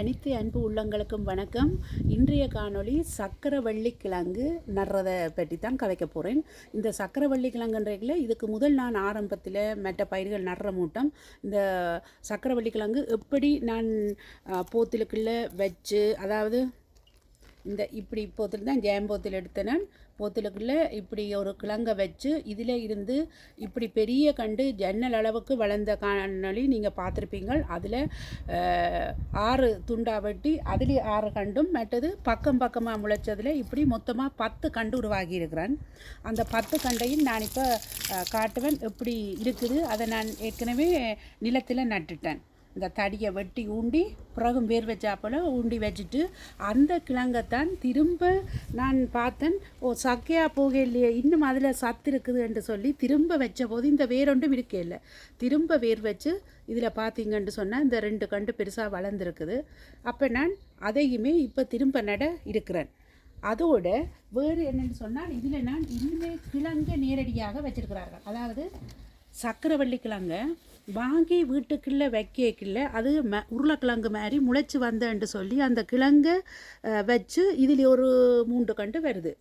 அனைத்து அன்பு உள்ளங்களுக்கும் வணக்கம். இன்றைய காணொளி சக்கரவள்ளி கிழங்கு நடுறதை பற்றி தான் கதைக்க போகிறேன் இந்த சக்கரவள்ளி கிழங்குன்றதுல இதுக்கு முதல் நான் ஆரம்பத்தில் மற்ற பயிர்கள் நடுற மூட்டம். இந்த சக்கரவள்ளி கிழங்கு எப்படி நான் போத்திலுக்குள்ளே வச்சு அதாவது இந்த இப்படி போத்தில் தான் ஜேம் போத்தில் எடுத்த நான். இப்படி ஒரு கிழங்க வச்சு இதில் இருந்து இப்படி பெரிய கண்டு ஜன்னல் அளவுக்கு வளர்ந்த காணொலி நீங்கள் பார்த்துருப்பீங்க அதில் ஆறு துண்டா வெட்டி அதில் ஆறு கண்டும் மற்றது பக்கம் பக்கமாக முளைச்சதில் இப்படி மொத்தமாக பத்து கண்டு உருவாகி இருக்கிறேன். அந்த பத்து கண்டையும் நான் இப்போ காட்டுவேன். எப்படி இருக்குது? அதை நான் ஏற்கனவே நிலத்தில் நட்டுட்டேன். இந்த தடியை வெட்டி ஊண்டி பிறகும் வேர் வச்சாப்போல ஊண்டி வச்சுட்டு அந்த கிழங்கைத்தான் திரும்ப நான் பார்த்தேன். ஓ சக்கையா போக இல்லையே இன்னும் அதில் சத்து இருக்குது என்று சொல்லி திரும்ப வச்ச போது இந்த வேரொன்றும் இருக்கே இல்லை. திரும்ப வேர் வச்சு இதில் பார்த்தீங்கன்னு சொன்னால் இந்த ரெண்டு கண்டு பெருசாக வளர்ந்துருக்குது. அப்போ நான் அதையுமே இப்போ திரும்ப நட இருக்கிறேன். அதோட வேறு என்னென்னு சொன்னால் இதில் நான் இன்னுமே கிழங்கை நேரடியாக வச்சுருக்கிறார்கள். அதாவது சக்கரவள்ளிக்கிழங்க வாங்கி வீட்டுக்குள்ளே வைக்கக்குள்ள அது ம உருளைக்கிழங்கு மாதிரி முளைச்சி வந்தேன்ட்டு சொல்லி அந்த கிழங்கை வச்சு இதில் ஒரு மூன்று கண்டு வருது.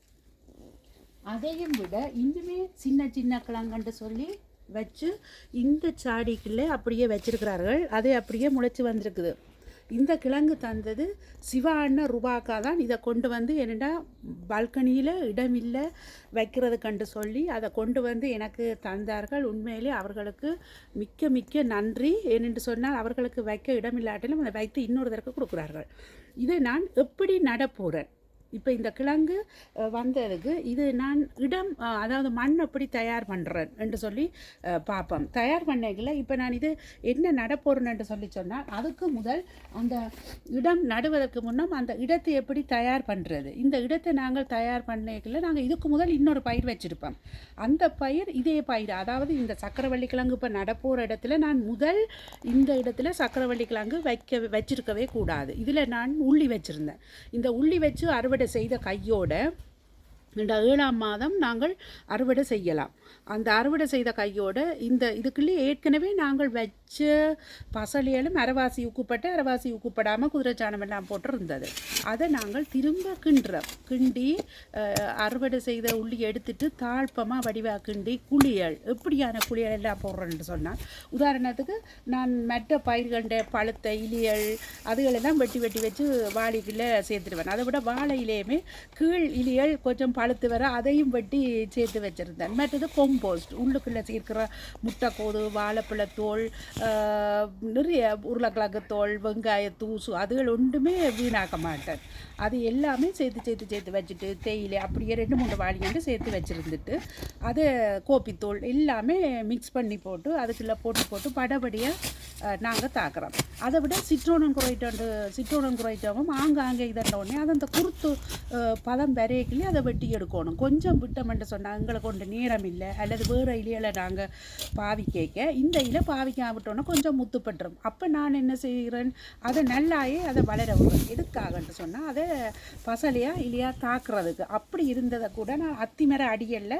அதையும் விட இன்னுமே சின்ன சின்ன கிழங்குன்ட்டு சொல்லி வச்சு இந்த சாடிக்குள்ளே அப்படியே வச்சிருக்கிறார்கள். அது அப்படியே முளைச்சி வந்திருக்குது. இந்த கிழங்கு தந்தது சிவா அண்ணன் ரூபாக்கா தான். இதை கொண்டு வந்து என்னடா பால்கனியில் இடமில்லை வைக்கிறது கண்டு சொல்லி அதை கொண்டு வந்து எனக்கு தந்தார்கள். உண்மையிலே அவர்களுக்கு மிக்க மிக்க நன்றி. ஏனென்று சொன்னால் அவர்களுக்கு வைக்க இடமில்லாட்டிலும் அதை வைத்து இன்னொரு தடவை கொடுக்குறார்கள். இதை நான் எப்படி நடப்போகிறேன் இப்போ இந்த கிழங்கு வந்ததுக்கு இது நான் இடம் அதாவது மண் எப்படி தயார் பண்ணுறேன் என்று சொல்லி பார்ப்போம். தயார் பண்ணையில் இப்போ நான் இது என்ன நடப்போறேன்னு சொல்லி சொன்னால் அதுக்கு முதல் அந்த இடம் நடுவதற்கு முன்னம் அந்த இடத்தை எப்படி தயார் பண்ணுறது இந்த இடத்தை நாங்கள் தயார் பண்ணையில் நாங்கள் இதுக்கு முதல் இன்னொரு பயிர் வச்சுருப்போம். அந்த பயிர் இதே பயிர். அதாவது இந்த சக்கரவள்ளி கிழங்கு இப்போ நடப்போகிற இடத்துல நான் முதல் இந்த இடத்துல சக்கரவள்ளி கிழங்கு வைக்க வச்சிருக்கவே கூடாது. இதில் நான் உள்ளி வச்சுருந்தேன். இந்த உள்ளி வச்சு அறுவடை செய்த கையோட இந்த ஏழாம் மாதம் நாங்கள் அறுவடை செய்யலாம். அந்த அறுவடை செய்த கையோட இந்த இதுக்குள்ளே ஏற்கனவே நாங்கள் வச்ச பசலியலும் அரவாசி உக்குப்பட்டு அரவாசி உக்குப்படாமல் குதிரைச்சாணம் எல்லாம் போட்டிருந்தது. அதை நாங்கள் திரும்ப கிண்டுறோம். கிண்டி அறுவடை செய்த உள்ளி எடுத்துட்டு தாழ்ப்பமாக வடிவாக கிண்டி குளியல். எப்படியான குளியல் எல்லாம் போடுறேன்னு சொன்னால் உதாரணத்துக்கு நான் மற்ற பயிர்கள்ட பழுத்த இலியல் அதுகளெல்லாம் வெட்டி வெட்டி வச்சு வாழைக்குள்ளே சேர்த்துடுவேன். அதை விட வாழை இலையுமே கீழ் இலியல் கொஞ்சம் பழுத்து வர அதையும் வெட்டி சேர்த்து வச்சுருந்தேன். மற்றது கொம்போஸ்ட் உள்ளுக்குள்ளே சேர்க்கிற முட்டைக்கோது வாழைப்பழத்தோல் நிறைய உருளைக்கிழங்கு தோல் வெங்காய தூசு அதுகள் ஒன்றுமே வீணாக்க மாட்டேன். அது எல்லாமே சேர்த்து சேர்த்து சேர்த்து வச்சுட்டு தேயிலை அப்படியே ரெண்டு மூணு வாளியாண்டு சேர்த்து வச்சுருந்துட்டு அதை கோப்பித்தூள் எல்லாமே மிக்ஸ் பண்ணி போட்டு அதுக்குள்ளே போட்டு போட்டு படபடியாக நாங்கள் தாக்குறோம். அதை விட சிற்றோனம் குறைட்டோண்டு சிற்றோனம் குறைட்டவும் ஆங்காங்கே இதண்ட உடனே அதை அந்த குருத்து பதம் வரையக்கிலே அதை வெட்டி எடுக்கணும். கொஞ்சம் விட்டோம்னு சொன்னால் எங்களுக்கு கொண்டு நேரம் இல்லை. அல்லது வேறு இலையில நாங்கள் பாவி கேட்க இந்த இலை பாவிக்காவிட்டோன்னா கொஞ்சம் முத்துப்பட்டுரும் அப்போ நான் என்ன செய்கிறேன்? அதை நல்லாயே அதை வளர விடுறேன் எதுக்காகன்ட்டு சொன்னால் அதை பசலையாக இல்லையா தாக்குறதுக்கு. அப்படி இருந்ததை கூட நான் அத்திமர அடியல்ல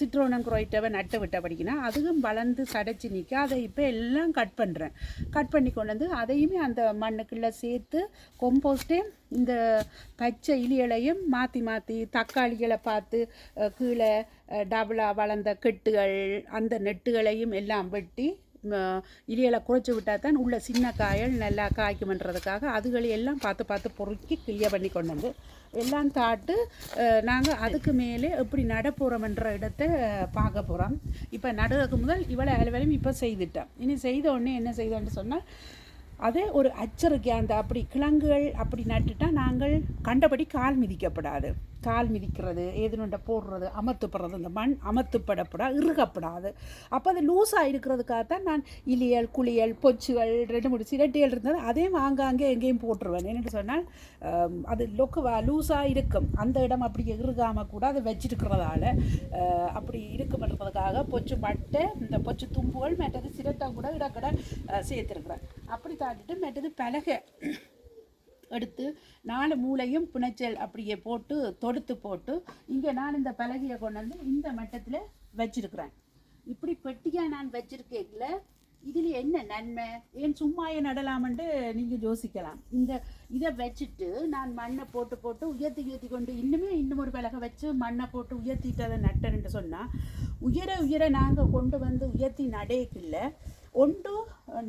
சிற்றோனம் குறைட்டவை நட்டு விட்ட படிக்கணும் அதுவும் வளர்ந்து சடைச்சி நிற்க அதை இப்போ எல்லாம் கட் பண்ணுறேன் கட் பண்ணி கொண்டு வந்து அதையுமே அந்த மண்ணுக்குள்ளே சேர்த்து கொம்போஸ்டே இந்த பச்சை இலிகளையும் மாற்றி மாற்றி தக்காளிகளை பார்த்து கீழே டபுளாக வளர்ந்த கெட்டுகள் அந்த நெட்டுகளையும் எல்லாம் வெட்டி இலையில இலிகளை குறைச்சி விட்டால் தான் உள்ள சின்ன காயல் நல்லா காய்க்குமன்றதுக்காக அதுகளை எல்லாம் பார்த்து பார்த்து பொறுக்கி கிளியர் பண்ணி கொண்டு வந்து எல்லாம் தாட்டு நாங்கள் அதுக்கு மேலே எப்படி நட போகிறோம்ன்ற இடத்த பார்க்க போகிறோம் இப்போ நடுறதுக்கு முதல் இவ்வளோ வேலையும் இப்போ செய்துட்டோம். இனி செய்த உடனே என்ன செய்தோன்னு சொன்னால் அதே ஒரு அச்சரிக்கை அந்த அப்படி கிழங்குகள் அப்படி நட்டுட்டா நாங்கள் கண்டபடி கால் மிதிக்கப்படாது. கால் மிதிக்கிறது ஏதுனுண்ட போடுறது அமர்த்துப்படுறது. இந்த மண் அமர்த்துப்படப்படாது இறுகப்படாது. அப்போ அது லூஸாக இருக்கிறதுக்காக தான் நான் இலியல் குளியல் பொச்சுகள் ரெண்டு மூணு சிரட்டியல் இருந்தது அதையும் ஆங்காங்கே எங்கேயும் போட்டுருவேன். என்னென்னு சொன்னால் அது லொக்கு லூஸாக இருக்கும். அந்த இடம் அப்படி இறுகாமல் கூட அதை வச்சிருக்கிறதால அப்படி இருக்குமன்றதுக்காக பொச்சு மட்டை இந்த பொச்சு தும்புகள் மற்றது சிரட்டை கூட இடக்கடை சேர்த்துருக்குறேன். அப்படி தாண்டிட்டு மற்றது பலகை. எடுத்து நாலு மூளையும் புனைச்சல் அப்படியே போட்டு தொடுத்து போட்டு இங்கே நான் இந்த பலகையை கொண்டு வந்து இந்த மட்டத்தில் வச்சிருக்கிறேன். இப்படி பெட்டியாக நான் வச்சிருக்கேன்ல இதில் என்ன நன்மை? ஏன் சும்மாயே நடலாம்ன்ட்டு நீங்கள் யோசிக்கலாம். இந்த இதை வச்சுட்டு நான் மண்ணை போட்டு போட்டு உயர்த்தி உயர்த்தி கொண்டு இன்னுமே இன்னும் ஒரு விலக வச்சு மண்ணை போட்டு உயர்த்திட்டு அதை நட்டேன்ட்டு சொன்னால் உயர உயர நாங்கள் கொண்டு வந்து உயர்த்தி நடேக்கில்லை ஒன்று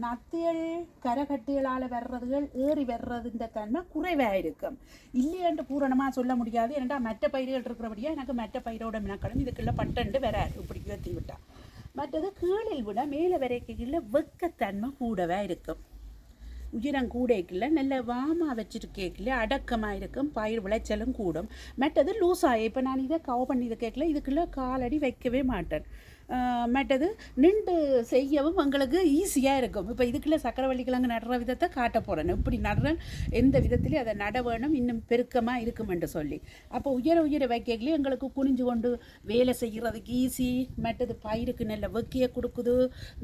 நத்தியல் கரகட்டியலால் வர்றதுகள் ஏறி வர்றதுன்ற தன்மை குறைவாக இருக்கும் இல்லையென்று பூரணமாக சொல்ல முடியாது. ஏன்டா மற்ற பயிர்கள் இருக்கிறபடியா எனக்கு மற்ற பயிரோட மினக்கடன் இதுக்குள்ள பட்டண்டு வராது இப்படி உயர்த்தி விட்டால் மற்றது கீழில் விட மேலே வரைக்கையில் வெக்கத்தன்மை கூடவே இருக்கும். உயரம் கூடைக்குள்ள நல்ல வாமா வச்சுருக்கேக்கில் அடக்கமாக இருக்கும். பயிர் விளைச்சலும் கூடும். மற்றது லூஸாக இப்போ நான் இதை கவ பண்ணி இதை கேட்கல இதுக்குள்ளே காலடி வைக்கவே மாட்டேன். மற்றது நின்று செய்யவும் எங்களுக்கு ஈஸியாக இருக்கும். இப்போ இதுக்குள்ளே சக்கரவள்ளி கிழங்கு நடுற விதத்தை காட்ட போகிறேன் இப்படி நடுறேன் எந்த விதத்துலேயும் அதை நட வேணும் இன்னும் பெருக்கமாக இருக்குமென்று சொல்லி. அப்போ உயர உயர வைக்கலையும் எங்களுக்கு குனிஞ்சு கொண்டு வேலை செய்கிறதுக்கு ஈஸி மற்றது பயிருக்கு நல்ல வெக்கிய கொடுக்குது.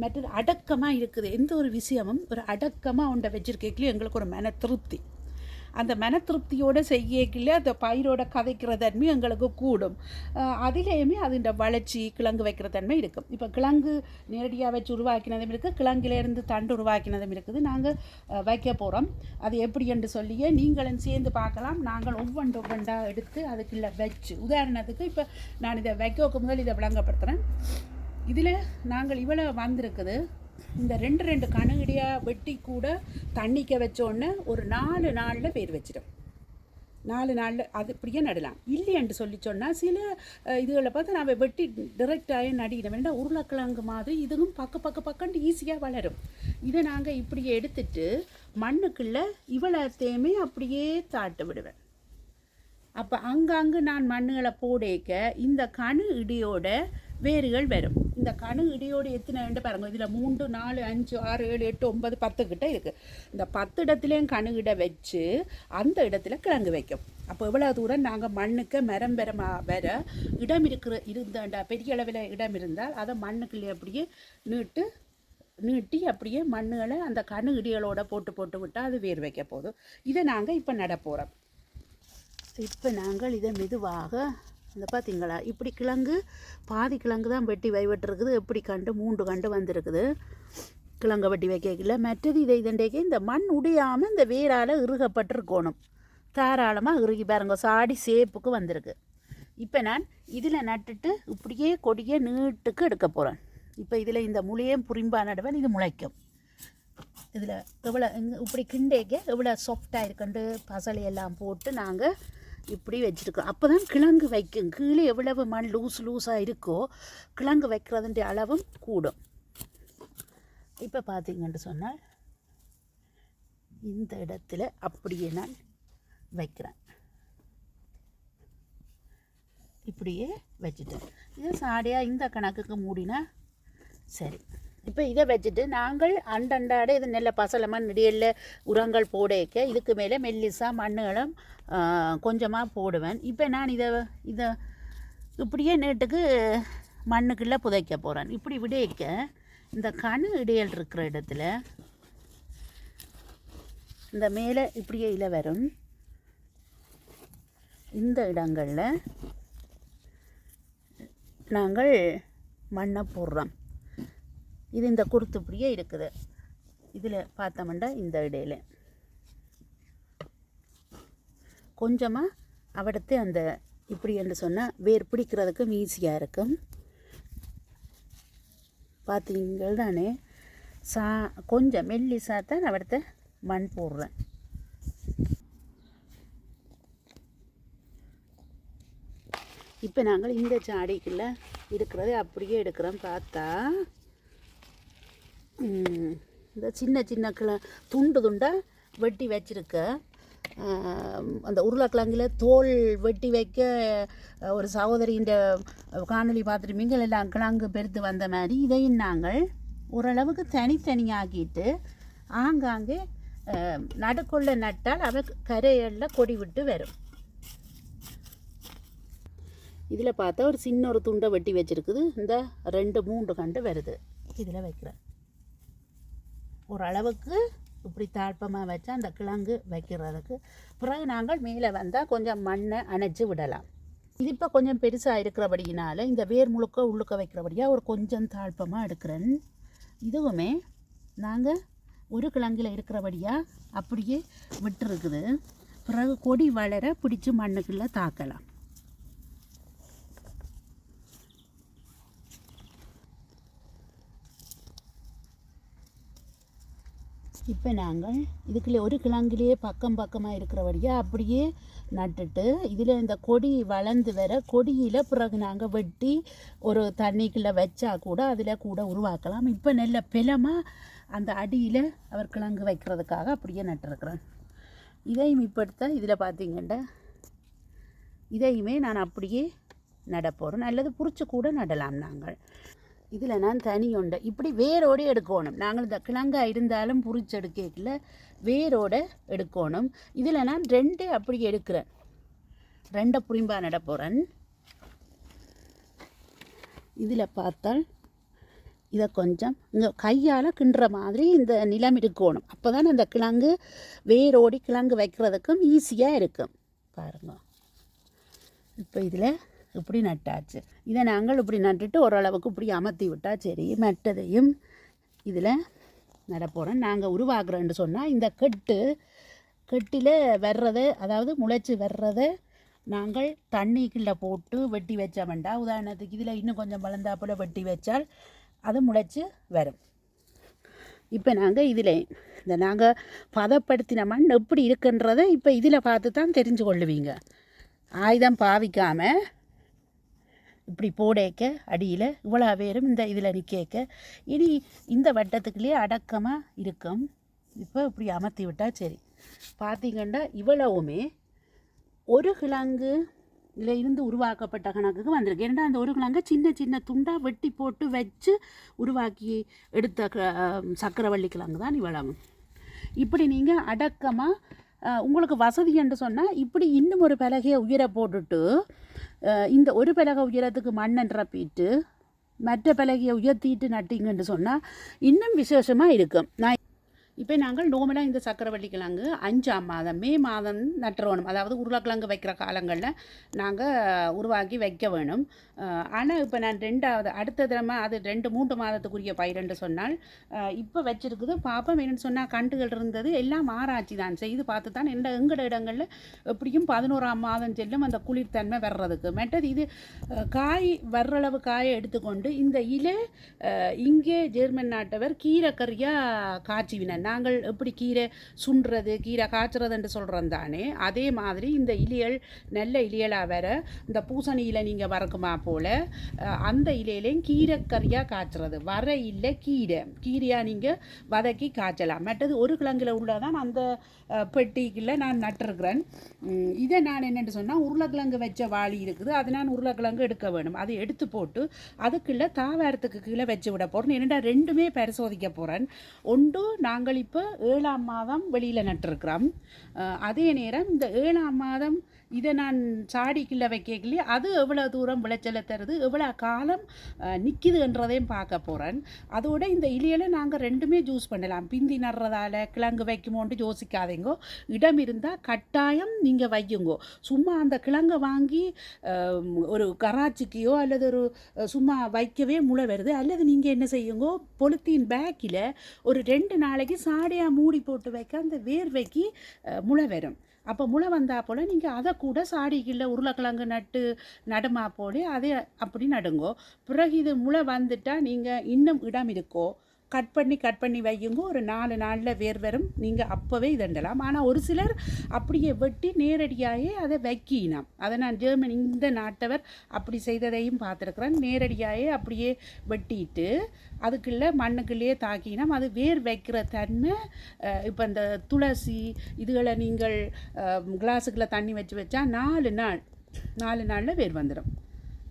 மற்றது அடக்கமாக இருக்குது. எந்த ஒரு விஷயமும் ஒரு அடக்கமாக உண்டை வச்சிருக்கைக்குள்ளே எங்களுக்கு ஒரு மன திருப்தி. அந்த மன திருப்தியோடு செய்யக்கில்ல அந்த பயிரோட கதைக்கிற தன்மை எங்களுக்கு கூடும். அதிலேயுமே அதுண்ட வளர்ச்சி கிழங்கு வைக்கிற தன்மை இருக்கும். இப்போ கிழங்கு நேரடியாக வச்சு உருவாக்கினதும் இருக்குது கிழங்குலேருந்து தண்டு உருவாக்கினதும் இருக்குது. நாங்கள் வைக்க போகிறோம் அது எப்படி என்று சொல்லியே நீங்களும் சேர்ந்து பார்க்கலாம். நாங்கள் ஒவ்வொன்று ஒவ்வொன்றாக எடுத்து அதுக்குள்ளே வச்சு உதாரணத்துக்கு இப்போ நான் இதை வைக்க முதல் இதை விளங்கப்படுத்துகிறேன் இதில் நாங்கள் இவ்வளோ வந்திருக்குது. இந்த ரெண்டு ரெண்டு கணுகடியாக வெட்டி கூட தண்ணிக்க வச்சோன்னே ஒரு நாலு நாளில் பேர் வச்சிடும். நாலு நாளில் அது இப்படியே நடலாம். இல்லையென்று சொல்லி சொன்னால் சில இதுகளை பார்த்து நான் வெட்டி டிரெக்டாகவே நடிக்கிறேன் வேண்டாம் உருளைக்கிழங்கு மாதிரி இதுவும் பக்க பக்க பக்கன்ட்டு ஈஸியாக வளரும். இதை நாங்கள் இப்படியே எடுத்துட்டு மண்ணுக்குள்ளே இவ்வளோத்தையுமே அப்படியே தாட்டு விடுவேன். அப்போ அங்கங்கே நான் மண்ணுகளை போடேக்க இந்த கணு இடியோட வேர்கள் வரும். இந்த கணு இடியோடு எத்தனை ரெண்டு பாருங்க. இதில் மூன்று நாலு அஞ்சு ஆறு ஏழு எட்டு ஒன்பது பத்து கிட்ட இருக்குது இந்த பத்து இடத்துலையும் கணு இட வச்சு அந்த இடத்துல கிழங்கு வைக்கும். அப்போ எவ்வளோ தூரம்? நாங்கள் மண்ணுக்கு மரம் பெறமா வர இடம் இருக்கிற இருந்தாண்டா பெரிய அளவில் இடம் இருந்தால் அதை மண்ணுக்குள்ளே அப்படியே நீட்டு நீட்டி அப்படியே மண்ணுகளை அந்த கணு இடிகளோட போட்டு போட்டு விட்டால் அது வேர் வைக்க போதும். இதை நாங்கள் இப்போ நடப்போகிறோம் இப்போ நாங்கள் இதை மெதுவாக இந்த பார்த்தீங்களா இப்படி கிழங்கு பாதி கிழங்கு தான் வெட்டி வைவட்டிருக்குது. எப்படி கண்டு மூன்று கண்டு வந்திருக்குது. கிழங்க வெட்டி வைக்கல. மற்றது இதை இதண்டேக்க இந்த மண் உடையாமல் இந்த வேரால் இறுகப்பட்டிருக்கணும். தாராளமாக இறுகி பாருங்க. சாடி சேப்புக்கு வந்திருக்கு. இப்போ நான் இதில் நட்டுட்டு இப்படியே கொடியே நீட்டுக்கு எடுக்க போகிறேன் இப்போ இதில் இந்த முளையும் புரிம்பா நடுவேன். இது முளைக்கும். இதில் எவ்வளோ இங்கே இப்படி கிண்டேக்க எவ்வளோ சாஃப்டாக இருக்குன்ட்டு பசலையெல்லாம் போட்டு நாங்கள் இப்படி வச்சுருக்கோம். அப்போ தான் கிழங்கு வைக்கும். கீழே எவ்வளவு மண் லூஸ் லூஸாக இருக்கோ கிழங்கு வைக்கிறதுன்ற அளவும் கூடும். இப்போ பார்த்தீங்கன்னு சொன்னால் இந்த இடத்துல அப்படியே நான் வைக்கிறேன். இப்படியே வச்சுட்டேன். இது சாடியாக இந்த கணக்குக்கு மூடினா சரி. இப்போ இதை வச்சுட்டு நாங்கள் அண்டண்டாட இது நெல்ல பசலமாக நெடியல்ல உரங்கள் போடக்க இதுக்கு மேலே மெல்லிசாக மண்ணுகளும் கொஞ்சமாக போடுவேன். இப்போ நான் இதை இதை இப்படியே நேட்டுக்கு மண்ணுக்குள்ளே புதைக்க போகிறேன் இப்படி விடைக்க இந்த கணு இடையல் இருக்கிற இடத்துல இந்த மேலே இப்படியே இலை வரும். இந்த இடங்களில் நாங்கள் மண்ணை போடுறோம். இது இந்த குருத்துப்படியே இருக்குது. இதில் பார்த்தோம்னா இந்த இடையில. கொஞ்சமாக அவடத்து அந்த இப்படி என்று சொன்னால் வேர் பிடிக்கிறதுக்கும் ஈஸியாக இருக்கும். பார்த்தீங்கள் தானே சா கொஞ்சம் மெல்லிசாக தான் அவடத்த மண் போடுறேன். இப்போ நாங்கள் இந்த சாடிக்குள்ளே இருக்கிறத அப்படியே எடுக்கிறோம். பார்த்தா இந்த சின்ன சின்ன கிள துண்டு துண்டாக வெட்டி வச்சிருக்க. அந்த உருளைக்கிழங்குல தோல் வெட்டி வைக்க ஒரு சகோதரின்ற காணொலி பார்த்துருப்பீங்க. எல்லாம் கிழங்கு பெருத்து வந்த மாதிரி இதையும் நாங்கள் ஓரளவுக்கு தனித்தனியாக்கிட்டு ஆங்காங்கே நடுக்குள்ள நட்டால் அவை கரையில் கொடி விட்டு வரும். இதில் பார்த்தா ஒரு சின்ன ஒரு துண்டை வெட்டி வச்சுருக்குது. இந்த ரெண்டு மூன்று கண்டு வருது. இதில் வைக்கிறேன். ஓரளவுக்கு இப்படி தாழ்ப்பமாக வச்சா அந்த கிழங்கு வைக்கிறதுக்கு. பிறகு நாங்கள் மேலே வந்தால் கொஞ்சம் மண்ணை அணைச்சி விடலாம். இது இப்போ கொஞ்சம் பெருசாக இருக்கிறபடியினால இந்த வேர் முழுக்க உள்ளுக்க வைக்கிறபடியாக ஒரு கொஞ்சம் தாழ்ப்பமாக எடுக்கிறேன். இதுவுமே நாங்கள் ஒரு கிழங்கில் இருக்கிறபடியாக அப்படியே விட்டுருக்குது. பிறகு கொடி வளர பிடிச்சி மண்ணுக்குள்ளே தாக்கலாம். இப்போ நாங்கள் இதுக்குள்ளே ஒரு கிழங்குலேயே பக்கம் பக்கமாக இருக்கிறபடியாக அப்படியே நட்டுட்டு இதில் இந்த கொடி வளர்ந்து வர கொடியில் பிறகு நாங்கள் வெட்டி ஒரு தண்ணிக்குள்ளே வச்சா கூட அதில் கூட உருவாக்கலாம். இப்போ நல்ல பிலமாக அந்த அடியில் அவர் கிழங்கு வைக்கிறதுக்காக அப்படியே நட்டுருக்குறேன். இதையும் இப்படித்த இதில் பார்த்தீங்கன்னா இதையுமே நான் அப்படியே நடப்போகிறோம் அல்லது புரிச்சு கூட நடலாம் நாங்கள். இதில் நான் தனி உண்டை இப்படி வேரோடு எடுக்கணும். நாங்கள் இந்த இருந்தாலும் புரிச்செடுக்கல வேரோட எடுக்கணும். இதில் நான் ரெண்டு அப்படி எடுக்கிறேன். ரெண்டை புளிம்பா நட போகிறேன் இதில் பார்த்தால் இதை கொஞ்சம் இங்கே கையால் கிண்டுற மாதிரி இந்த நிலம் இருக்கணும் அப்போ தான் அந்த கிழங்கு வேரோடி கிழங்கு வைக்கிறதுக்கும் ஈஸியாக இருக்கும். பாருங்க. இப்போ இதில் இப்படி நட்டாச்சு. இதை நாங்கள் இப்படி நட்டுட்டு ஓரளவுக்கு இப்படி அமர்த்தி விட்டால் சரி மற்றதையும் இதில் நடப்போகிறோம் நாங்கள் உருவாக்குறோன்னு சொன்னால் இந்த கெட்டு கெட்டில் வர்றதை அதாவது முளைச்சி வர்றதை நாங்கள் தண்ணிக்குள்ளே போட்டு வெட்டி வச்ச வேண்டாம் உதாரணத்துக்கு இதில் இன்னும் கொஞ்சம் வளர்ந்தாப்புல வெட்டி வச்சால் அது முளைச்சி வரும். இப்போ நாங்கள் இதில் இந்த நாங்கள் பதப்படுத்தின மண் எப்படி இருக்குன்றதை இப்போ இதில் பார்த்து தான் தெரிஞ்சு கொள்ளுவீங்க ஆயுதம் பாவிக்காமல் இப்படி போடேக்க அடியில் இவ்வளோ பேரும் இந்த இதில் நிற்கேக்க. இனி இந்த வட்டத்துக்குள்ளேயே அடக்கமாக இருக்கும். இப்போ இப்படி அமர்த்தி விட்டால் சரி. பார்த்தீங்கன்னா இவ்வளவுமே ஒரு கிழங்கு இதில் இருந்து உருவாக்கப்பட்ட கணக்குக்கு வந்திருக்கு. ஏன்னா அந்த ஒரு கிழங்கு சின்ன சின்ன துண்டாக வெட்டி போட்டு வச்சு உருவாக்கி எடுத்த க- சக்கரவள்ளி கிழங்கு தான் இவ்வளவு. இப்படி நீங்கள் அடக்கமாக உங்களுக்கு வசதி என்று சொன்னால் இப்படி இன்னும் ஒரு பலகையை உயிரை போட்டுட்டு இந்த ஒரு பலகை உயரத்துக்கு மண்ணை நிரப்பிட்டு மற்ற பலகையை உயர்த்திட்டு நட்டிங்கன்னு சொன்னால் இன்னும் விசேஷமாக இருக்கும். நான் இப்போ நாங்கள் நோமலாக இந்த சக்கரவள்ளி கிழங்கு அஞ்சாம் மாதம் மே மாதம் நட்டுறணும். அதாவது உருளைக்கிழங்கு வைக்கிற காலங்களில் நாங்கள் உருவாக்கி வைக்க வேணும். ஆனால் இப்போ நான் ரெண்டாவது அடுத்த தடவை அது ரெண்டு மூன்று மாதத்துக்குரிய பயிரென்று சொன்னால் இப்போ வச்சிருக்குது. பாப்பம் என்னென்னு சொன்னால் கண்டுகள் இருந்தது. எல்லாம் ஆராய்ச்சி தான் செய்து பார்த்து தான் எந்த எங்கட இடங்களில் எப்படியும் பதினோராம் மாதம் செல்லும் அந்த குளிர்தன்மை வர்றதுக்கு. மற்றது இது காய் வர்றளவு காயை எடுத்துக்கொண்டு இந்த இலை இங்கே ஜெர்மன் நாட்டவர் கீரைக்கறியாக காய்ச்சிவினர் நாங்கள் எப்படி கீரை சுண்டுறது கீரை காய்ச்சறதுன்னு சொல்கிறோம் தானே? அதே மாதிரி இந்த இலியல் நல்ல இலையலாக வர இந்த பூசணி இலை நீங்கள் வறக்குமா போல் அந்த இலையிலையும் கீரை கறியாக காய்ச்சறது. வர இல்லை கீரை. கீரையாக நீங்கள் வதக்கி காய்ச்சலாம். மற்றது ஒரு கிழங்கில் உள்ளதான் அந்த பெட்டிக்குள்ளே பெட்டிக்குள்ள நான் நட்டிருக்கிறேன். இதை நான் என்னென்னு சொன்னால் உருளைக்கிழங்கு வச்ச வாளி இருக்குது. அதை நான் உருளைக்கிழங்கு எடுக்க வேணும். அதை எடுத்து போட்டு அதுக்குள்ளே தாவாரத்துக்கு கீழே வச்சு விட போகிறேன் என்னடா ரெண்டுமே பரிசோதிக்க போகிறேன் ஒன்று நாங்கள் இப்போ ஏழாம் மாதம் வெளியில் நட்டிருக்கிறோம். அதே நேரம் இந்த ஏழாம் மாதம் இதை நான் சாடிக்குள்ளே வைக்கலையே அது எவ்வளோ தூரம் விளைச்சலை தருது எவ்வளோ காலம் நிற்கிதுன்றதையும் பார்க்க போகிறேன் அதோட இந்த இலையில நாங்கள் ரெண்டுமே ஜூஸ் பண்ணலாம். பிந்தி நடுறதால கிழங்கு வைக்குமோன்ட்டு யோசிக்காதீங்கோ. இடம் இருந்தால் கட்டாயம் நீங்கள் வையுங்கோ. சும்மா அந்த கிழங்கை வாங்கி ஒரு கராச்சிக்கையோ அல்லது ஒரு சும்மா வைக்கவே முளை வருது அல்லது நீங்கள் என்ன செய்யுங்கோ பொலித்தீன் பேக்கில் ஒரு ரெண்டு நாளைக்கு சாடையாக மூடி போட்டு வைக்க அந்த வேர்வைக்கு முளை வரும் அப்போ முளை வந்தால் போல் நீங்கள் அதை கூட சாடிக்குள்ள உருளைக்கிழங்கு நட்டு நடுமா போலே அதை அப்படி நடுங்கோ. பிறகு இது முளை வந்துட்டால் நீங்கள் இன்னும் இடம் இருக்கோ கட் பண்ணி கட் பண்ணி வையுங்க. ஒரு நாலு நாளில் வேர் வரும். நீங்கள் அப்போவே இதண்டலாம் ஆனால் ஒரு சிலர் அப்படியே வெட்டி நேரடியாகவே அதை வைக்கினாம். அதை நான் ஜெர்மனி இந்த நாட்டவர் அப்படி செய்ததையும் பார்த்துருக்குறேன். நேரடியாகவே அப்படியே வெட்டிட்டு அதுக்குள்ளே மண்ணுக்குள்ளேயே தாக்கினோம். அது வேர் வைக்கிற தன்மை இப்போ இந்த துளசி இதுகளை நீங்கள் கிளாஸுக்குள்ளே தண்ணி வச்சு வச்சா நாலு நாள் நாலு நாளில் வேர் வந்துடும்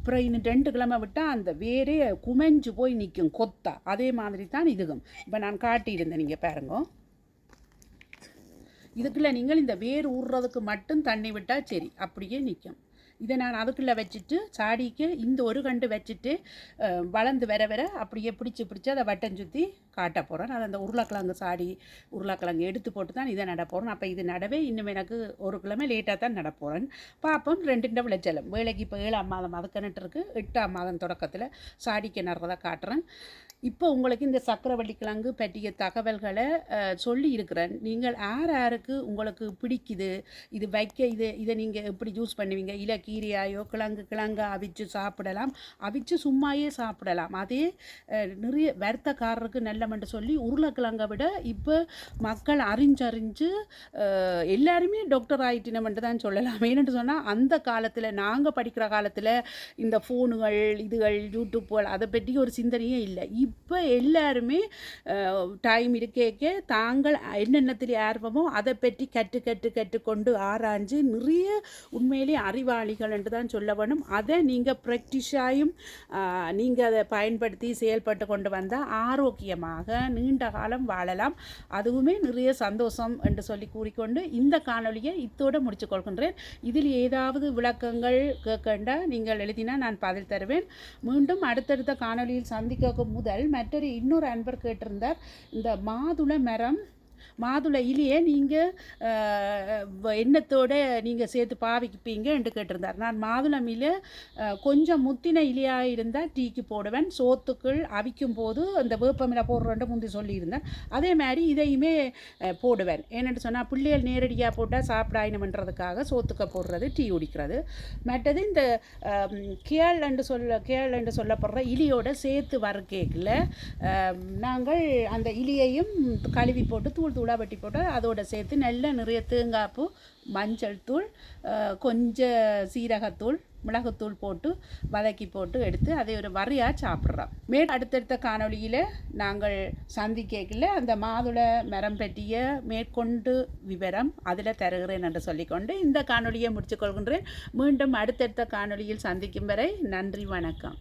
அப்புறம் இன்னும் ரெண்டு கிழமை விட்டால் அந்த வேரே குமைஞ்சு போய் நிற்கும் கொத்தா. அதே மாதிரி தான் இதுகும் இப்போ நான் காட்டியிருந்தேன் நீங்கள் பாருங்க. இதுக்குள்ள நீங்கள் இந்த வேர் ஊறுறதுக்கு மட்டும் தண்ணி விட்டால் சரி அப்படியே நிற்கும் இதை நான் அதுக்குள்ளே வச்சுட்டு சாடிக்கு இந்த ஒரு கண்டு வச்சுட்டு வளர்ந்து வர வர அப்படியே பிடிச்சி பிடிச்சி அதை வட்டம் சுற்றி காட்ட போகிறேன் அது அந்த உருளைக்கிழங்கு சாடி உருளைக்கிழங்கு எடுத்து போட்டு தான் இதை நட போகிறேன் அப்போ இது நடவே இன்னும் எனக்கு ஒரு கிழமை லேட்டாக தான் நட போகிறேன் பார்ப்போம் ரெண்டு விளைச்சலும். வேலைக்கு இப்போ ஏழாம் மாதம் அதுக்கு இருக்குது எட்டாம் மாதம் தொடக்கத்தில் சாடிக்கு நடுறதை காட்டுறேன். இப்போ உங்களுக்கு இந்த சக்கரவள்ளி கிழங்கு பற்றிய தகவல்களை சொல்லி இருக்கிறேன். நீங்கள் யார் யாருக்கு உங்களுக்கு பிடிக்குது? இது வைக்க இது இதை நீங்கள் எப்படி யூஸ் பண்ணுவீங்க? இல்லை கீரையாயோ கிழங்கு கிழங்கு அவிச்சு சாப்பிடலாம். அவிச்சு சும்மாயே சாப்பிடலாம். அதே நிறைய வருத்தக்காரருக்கு நல்லமென்று சொல்லி உருளைக்கிழங்கை விட இப்போ மக்கள் அறிஞ்சறிஞ்சு எல்லாருமே டாக்டர் ஆயிட்டினமென்று தான் சொல்லலாம். ஏன்னு சொன்னால் அந்த காலத்தில் நாங்கள் படிக்கிற காலத்தில் இந்த ஃபோனுகள் இதுகள் யூடியூப்புகள் அதை பற்றி ஒரு சிந்தனையே இல்லை. இப்போ எல்லாருமே டைம் இருக்கேக்க தாங்கள் என்னென்னத்தில் ஆர்வமோ அதை பற்றி கற்று கற்று கற்றுக்கொண்டு ஆராய்ஞ்சு நிறைய உண்மையிலேயே அறிவாளிகள் என்று தான் சொல்ல வேணும். அதை நீங்கள் ப்ராக்டிஸாயும் நீங்கள் அதை பயன்படுத்தி செயல்பட்டு கொண்டு வந்தால் ஆரோக்கியமாக நீண்ட காலம் வாழலாம். அதுவுமே நிறைய சந்தோஷம் என்று சொல்லி கூறிக்கொண்டு இந்த காணொளியை இத்தோடு முடித்து கொள்கின்றேன். இதில் ஏதாவது விளக்கங்கள் கேட்கண்டா நீங்கள் எழுதினா நான் பதில் தருவேன். மீண்டும் அடுத்தடுத்த காணொளியில் சந்திக்க முதல் மற்றொரு இன்னொரு அன்பர் கேட்டிருந்தார். இந்த மாதுளை மரம் மாதுளை இலையை நீங்கள் எண்ணத்தோடு நீங்கள் சேர்த்து பாவிப்பீங்க என்று கேட்டிருந்தார். நான் மாதுளமில் கொஞ்சம் முத்தின இலையாக இருந்தால் டீக்கு போடுவேன். சோத்துக்குள் அவிக்கும் போது அந்த வேப்பமில போடுறேன்ட்டு முந்தி சொல்லியிருந்தேன். அதே மாதிரி இதையுமே போடுவேன். ஏன்னு சொன்னால் பிள்ளைகள் நேரடியாக போட்டால் சாப்பிடாயினம்ன்றதுக்காக சோத்துக்க போடுறது டீ குடிக்கிறது. மற்றது இந்த கேள் என்று சொல்ல கேள் என்று சொல்லப்படுற இலியோட சேர்த்து வறுக்கேக்கில் நாங்கள் அந்த இலியையும் கழுவி போட்டு தூள் தூளாக வெட்டி போட்டு அதோட சேர்த்து நல்ல நிறைய தேங்காய்ப்பு மஞ்சள் தூள் கொஞ்சம் சீரகத்தூள் மிளகுத்தூள் போட்டு வதக்கி போட்டு எடுத்து அதை ஒரு வரியாக சாப்பிட்றோம். மே அடுத்தடுத்த காணொளியில் நாங்கள் சந்திக்கல அந்த மாதுளை மரம் பற்றிய மேற்கொண்டு விவரம் அதில் தருகிறேன் என்று சொல்லிக்கொண்டு இந்த காணொளியை முடித்துக்கொள்கின்றேன் மீண்டும் அடுத்தடுத்த காணொளியில் சந்திக்கும் வரை நன்றி வணக்கம்.